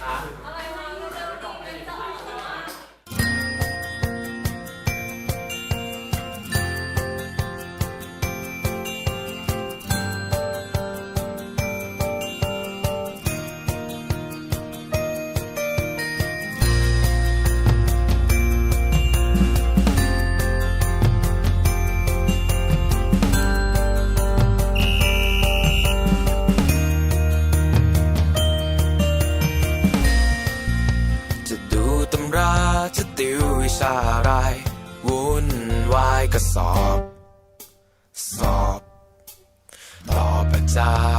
จะ อ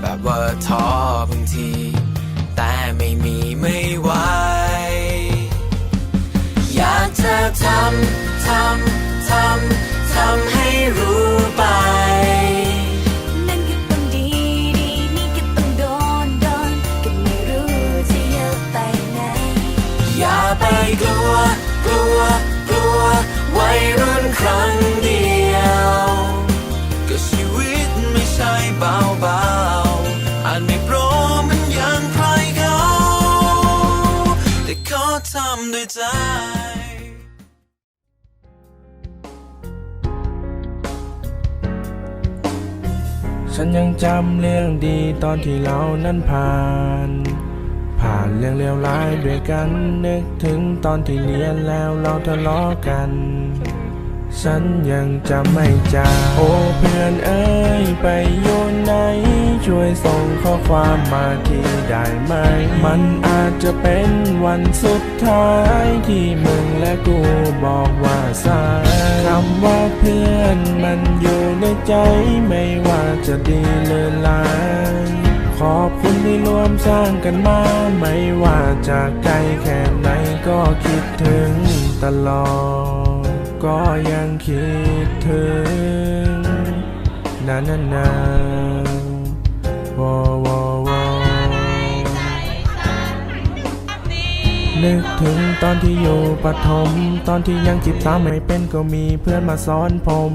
แบบว่าท้อบางที แต่ไม่มีไม่ไหวอยากจะทำทำทำทำ ฉันยังจำเรื่องดีตอนที่เรานั้นผ่าน ผ่านเรื่องเลวร้ายด้วยกันนึกถึงตอนที่เรียนแล้วเราทะเลาะกัน ฉันยังจำไม่จางโอ้เพื่อนเอ้ยไปอยู่ไหน ช่วยส่งข้อความมาที่ได้ไหม มันอาจจะเป็นวันสุดท้ายที่มึงและกูบอกว่าสายคำว่าเพื่อนมันอยู่ในใจไม่ว่าจะดีหรือร้ายขอบคุณที่ร่วมสร้างกันมา ไม่ว่าจะไกลแค่ไหนก็คิดถึงตลอด ก็ยังคิดถึงนานานนาวอวอวอนึกถึงตอนที่อยู่ปฐมตอนที่ยังจีบสาวไม่เป็นก็มีเพื่อนมาสอนผม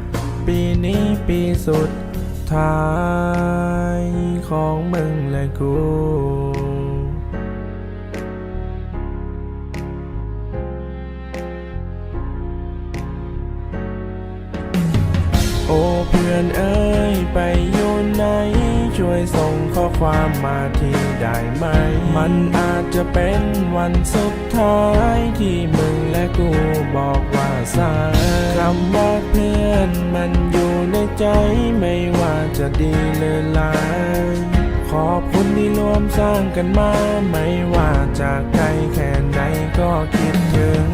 ปีนี้ปีสุดท้ายของมึงและกูโอ้เพื่อนเอ้ยไปอยู่ไหน ช่วยส่งข้อความมาที่ได้ไหม มันอาจจะเป็นวันสุดท้ายที่มึงและกูบอกว่าสายคำว่าเพื่อนมันอยู่ในใจไม่ว่าจะดีหรือร้ายขอบคุณที่ร่วมสร้างกันมา ไม่ว่าจะไกลแค่ไหนก็คิดถึง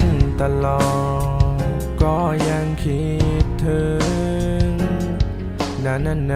ตลอด ก็ยังคิดถึงนาน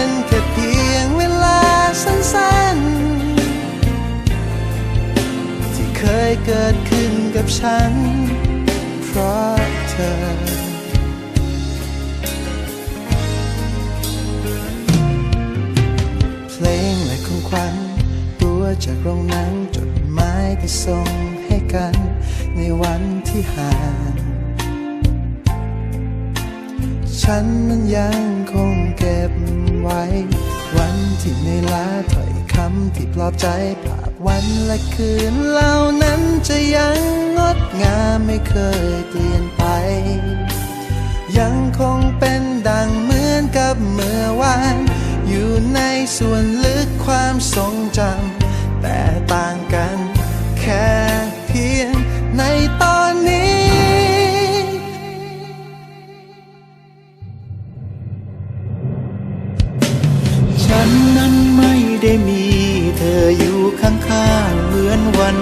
น ยเกิดขึ้นกับฉัน เพราะเธอ เพลงและของขวัญตัวจากโรงหนังจดหมายที่ส่งให้กัน ในวันที่ห่างฉันนั้นยังคงเก็บไว้ วันที่ในอยล้าถ้อยคำที่ปลอบใจภา วันและคืนเหล่านั้นจะยังงดงามไม่เคยเปลี่ยนไป ยังคงเป็นดังเหมือนกับเมื่อวาน อยู่ในส่วนลึกความทรงจำแต่ต่างกันแค่เพียงในตอนนี้ฉันนั้น